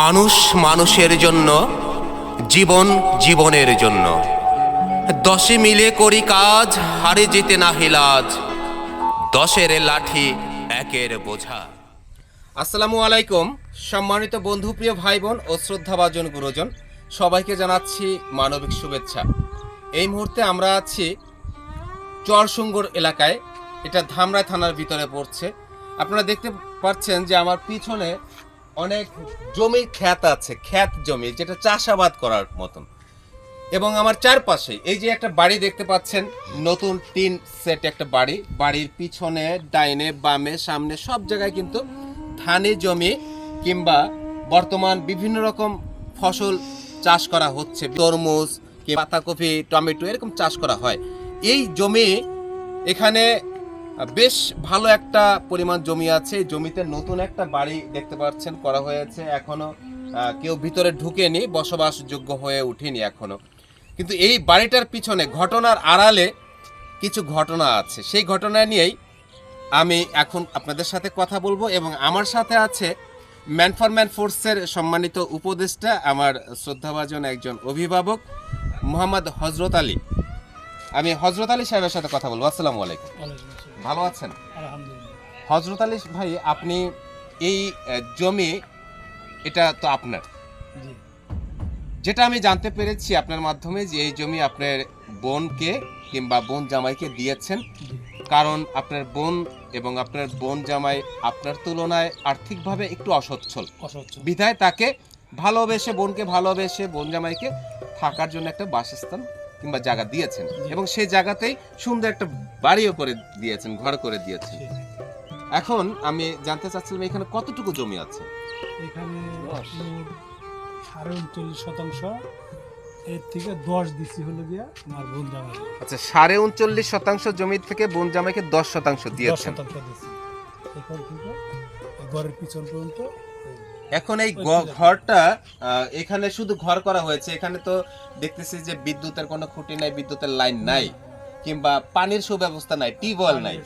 মানুষ মানুষের জন্য, জীবন জীবনের জন্য। দশে মিলে করি কাজ, হারে যেতে না হিলাজ দশের লাঠি একের বোঝা। আসসালামু আলাইকুম, সম্মানিত বন্ধু, প্রিয় ভাই বোন ও শ্রদ্ধাভাজন গুরুজন, সবাইকে জানাচ্ছি মানবিক শুভেচ্ছা। এই মুহূর্তে আমরা আছি চরসুঙ্গর এলাকায়, এটা ধামরাই থানার ভিতরে পড়ছে। আপনারা দেখতে পাচ্ছেন যে আমার পিছনে অনেক জমি খ্যাত আছে খ্যাত জমি, যেটা চাষাবাদ করার মতন। এবং আমার চারপাশে, এই যে একটা বাড়ি দেখতে পাচ্ছেন, নতুন টিন সেট একটা বাড়ি, বাড়ির পিছনে, ডাইনে, বামে, সামনে, সব জায়গায় কিন্তু ধানে জমি কিংবা বর্তমান বিভিন্ন রকম ফসল চাষ করা হচ্ছে। তরমুজ পাতাকপি, টমেটো, এরকম চাষ করা হয়। এই জমি এখানে বেশ ভালো একটা পরিমাণ জমি আছে। জমিতে নতুন একটা বাড়ি দেখতে পাচ্ছেন, করা হয়েছে এখনও। কেউ ভিতরে ঢুকেনি, বসবাসযোগ্য হয়ে ওঠেনি এখনও। কিন্তু এই বাড়িটার পিছনে ঘটনার আড়ালে কিছু ঘটনা আছে। সেই ঘটনা নিয়েই আমি এখন আপনাদের সাথে কথা বলব এবং আমার সাথে আছে ম্যান ফর ম্যান ফোর্সের সম্মানিত উপদেষ্টা, আমার শ্রদ্ধাভাজন একজন অভিভাবক, মোহাম্মদ হজরত আলী। আমি হজরত আলী সাহেবের সাথে কথা বলব। আসসালামু আলাইকুম। ভালো আছেন? হজরত আলী ভাই আপনি এই জমি এটা তো আপনার। যেটা আমি জানতে পেরেছি আপনার মাধ্যমে যে এই জমি আপনার বোনকে কিংবা বোন জামাইকে দিয়েছেন। কারণ আপনার বোন এবং আপনার বোন জামাই আপনার তুলনায় আর্থিকভাবে একটু অসচ্ছল। বিধায় তাকে ভালোবেসে বোনকে ভালোবেসে বোন জামাইকে থাকার জন্য একটা বাসস্থান কিংবা জায়গা দিয়েছেন। এবং সেই জায়গাতেই সুন্দর একটা বাড়িও করে দিয়েছেন ঘর করে দিয়েছেন। এখন আমি জানতে চাচ্ছিলাম এখানে কতটুকু জমি আছে? এখানে সাড়ে উনচল্লিশ শতাংশ। এর থেকে দশ দিচ্ছি হলো গিয়া আমার বোন জামাই। আচ্ছা সাড়ে উনচল্লিশ শতাংশ জমি থেকে বোন জামাইকে দশ শতাংশ দশ দিয়েছেন। শতাংশ দিচ্ছি এখান থেকে ঘরের পিছন পর্যন্ত এখন এই ঘরটা এখানে শুধু ঘর করা হয়েছে এখানে তো দেখতেছি যে বিদ্যুতের কোনো খুঁটি নাই বিদ্যুতের লাইন নাই কিংবা পানির সুব্যবস্থা নাই টিউবওয়েল নাই।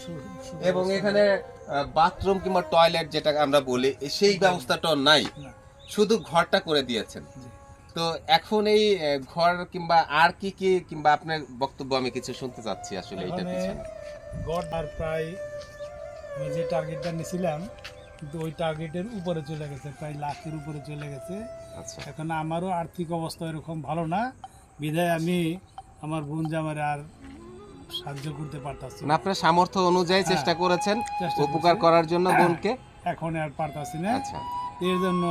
এবং এখানে বাথরুম কিংবা টয়লেট যেটা আমরা বলি সেই ব্যবস্থাটাও নাই। শুধু ঘরটা করে দিয়েছেন। তো এখন এই ঘর কিংবা আর কি কি কিংবা আপনার বক্তব্য আমি কিছু শুনতে চাচ্ছি আসলে এটা পিছনে। গড় আর প্রায় আমি যে টার্গেটটা নিয়েছিলাম কিন্তু ওই টার্গেটের উপরে চলে গেছে প্রায় লাখের উপরে চলে গেছে। আচ্ছা। এখন আমারও আর্থিক অবস্থা এরকম ভালো না বিধায় আমি আমার বোন জামারে আর সাহায্য করতে পারতাছি মানে আপনার সামর্থ্য অনুযায়ী হ্যাঁ, চেষ্টা করেছেন উপকার করার জন্য বোনকে? এখন আর পারতাছি না। আচ্ছা। এর জন্য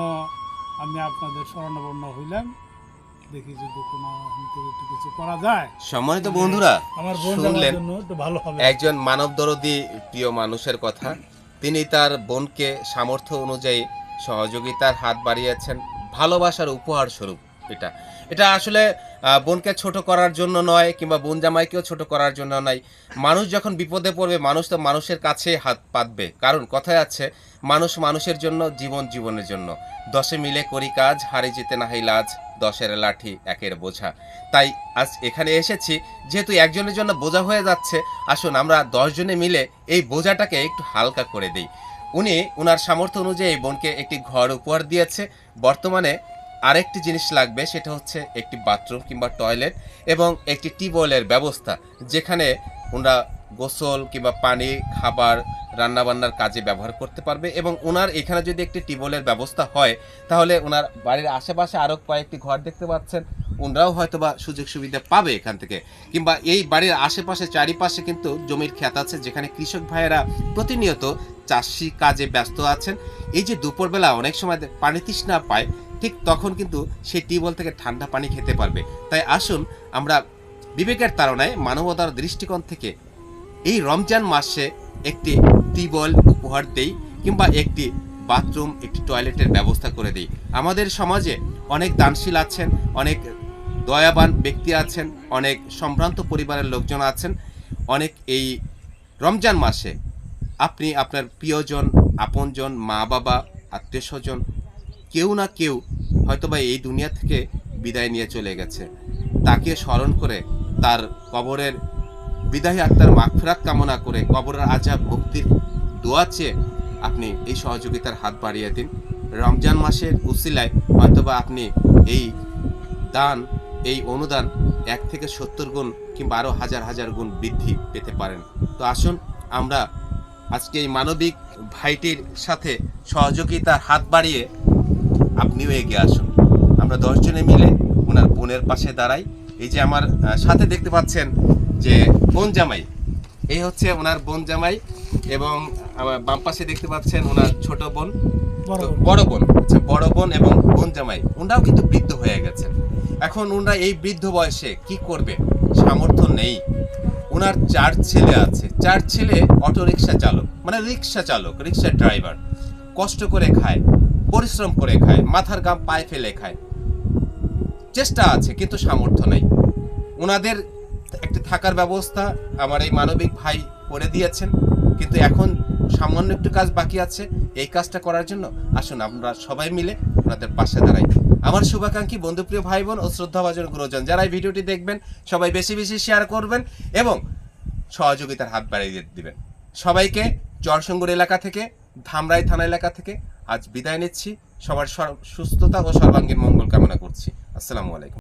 আমি আপনাদের স্মরণাপন্ন হইলাম। দেখি যদি কোনো একটু কিছু করা যায়। সম্মানিত বন্ধুরা আমার বোন জামার শুনলেন জন্য একটু ভালো হবে। একজন মানব দরদি প্রিয় মানুষের কথা। তিনি তার বোনকে সামর্থ্য অনুযায়ী সহযোগিতার হাত বাড়িয়েছেন। ভালোবাসার উপহার স্বরূপ এটা। এটা আসলে বোনকে ছোট করার জন্য নয়, কিংবা বোন জামাইকেও ছোট করার জন্য নয়। মানুষ যখন বিপদে পড়বে, মানুষ তো মানুষের কাছে হাত পাতবে। কারণ কথায় আছে, মানুষ মানুষের জন্য, জীবন জীবনের জন্য। দশে মিলে করি কাজ, হারে যেতে না লাজ, দশের লাঠি একের বোঝা। তাই আজ এখানে এসেছি, যেহেতু একজনের জন্য বোঝা হয়ে যাচ্ছে, আসুন আমরা দশজনে মিলে এই বোঝাটাকে একটু হালকা করে দিই। উনি ওনার সামর্থ্য অনুযায়ী বোনকে একটি ঘর উপহার দিয়েছে। বর্তমানে আরেকটি জিনিস লাগবে, সেটা হচ্ছে একটি বাথরুম কিংবা টয়লেট এবং একটি টিউবওয়েলের ব্যবস্থা, যেখানে ওনারা গোসল কিংবা পানি, খাবার, রান্নাবান্নার কাজে ব্যবহার করতে পারবে এবং ওনার এখানে যদি একটি টিউবওয়েলের ব্যবস্থা হয়, তাহলে ওনার বাড়ির আশেপাশে আরও কয়েকটি ঘর দেখতে পাচ্ছেন। ওনারাও হয়তো বা সুযোগ সুবিধা পাবে এখান থেকে। কিংবা এই বাড়ির আশেপাশে চারিপাশে কিন্তু জমির খ্যাত আছে, যেখানে কৃষক ভাইয়েরা প্রতিনিয়ত চাষি কাজে ব্যস্ত আছেন। এই যে দুপুরবেলা অনেক সময় পানি তৃষ্ণা পায়, ঠিক তখন কিন্তু সেই টিউবওয়েল থেকে ঠান্ডা পানি খেতে পারবে। তাই আসুন আমরা বিবেকের তাড়নায়, মানবতার দৃষ্টিকোণ থেকে এই রমজান মাসে একটি টিউবওয়েল উপহার দেই, কিংবা একটি বাথরুম, একটি টয়লেটের ব্যবস্থা করে দিই। আমাদের সমাজে অনেক দানশীল আছেন, অনেক দয়াবান ব্যক্তি আছেন, অনেক সম্ভ্রান্ত পরিবারের লোকজন আছেন, অনেক এই রমজান মাসে আপনি আপনার প্রিয়জন, আপনজন মা বাবা আত্মীয় স্বজন কেউ না কেউ হয়তোবা এই দুনিয়া থেকে বিদায় নিয়ে চলে গেছে। তাকে স্মরণ করে তার কবরের বিদায়ী আত্মার মাগফিরাত কামনা করে কবরের আজাব, মুক্তির দোয়া চেয়ে আপনি এই সহযোগিতার হাত বাড়িয়ে দিন। রমজান মাসের উসিলায় হয়তোবা আপনি এই দান এই অনুদান এক থেকে সত্তর গুণ কিংবা আরও হাজার হাজার গুণ বৃদ্ধি পেতে পারেন। তো আসুন আমরা আজকে এই মানবিক ভাইটির সাথে সহযোগিতার হাত বাড়িয়ে আপনিও এগিয়ে আসুন। আমরা দশজনে মিলে ওনার বোনের পাশে দাঁড়াই। এই যে আমার সাথে দেখতে পাচ্ছেন যে বোন জামাই এই হচ্ছে ওনার বোন জামাই এবং আমার বাম পাশে দেখতে পাচ্ছেন ওনার ছোট বোন। বড় বোন। বড় বোন আচ্ছা বড় বোন এবং বোন জামাই ওনারাও কিন্তু বৃদ্ধ হয়ে গেছেন। এখন ওনারা এই বৃদ্ধ বয়সে কি করবে? সামর্থ্য নেই। ওনার চার ছেলে আছে। চার ছেলে অটো রিক্সা চালক মানে রিক্সা চালক রিক্সা ড্রাইভার। কষ্ট করে খায়, পরিশ্রম করে খায়, মাথার গাম পায়ে ফেলে খায়। চেষ্টা আছে, কিন্তু সামর্থ্য নেই। ওনাদের একটি থাকার ব্যবস্থা আমার এই মানবিক ভাই করে দিয়েছেন। কিন্তু এখন সামান্য একটু কাজ বাকি আছে। এই কাজটা করার জন্য আসুন আমরা সবাই মিলে ওনাদের পাশে দাঁড়াই। আমার শুভাকাঙ্ক্ষী, বন্ধুপ্রিয় ভাই বোন ও শ্রদ্ধাভাজন গুরুজন, যারা এই ভিডিওটি দেখবেন, সবাই বেশি বেশি শেয়ার করবেন এবং সহযোগিতার হাত বাড়িয়ে দিবেন। সবাইকে জলসঙ্গুর এলাকা থেকে, ধামরাই থানা এলাকা থেকে আজ বিদায় নিচ্ছি। সবার সুস্থতা ও সর্বাঙ্গীন মঙ্গল কামনা করছি। আসসালামু আলাইকুম।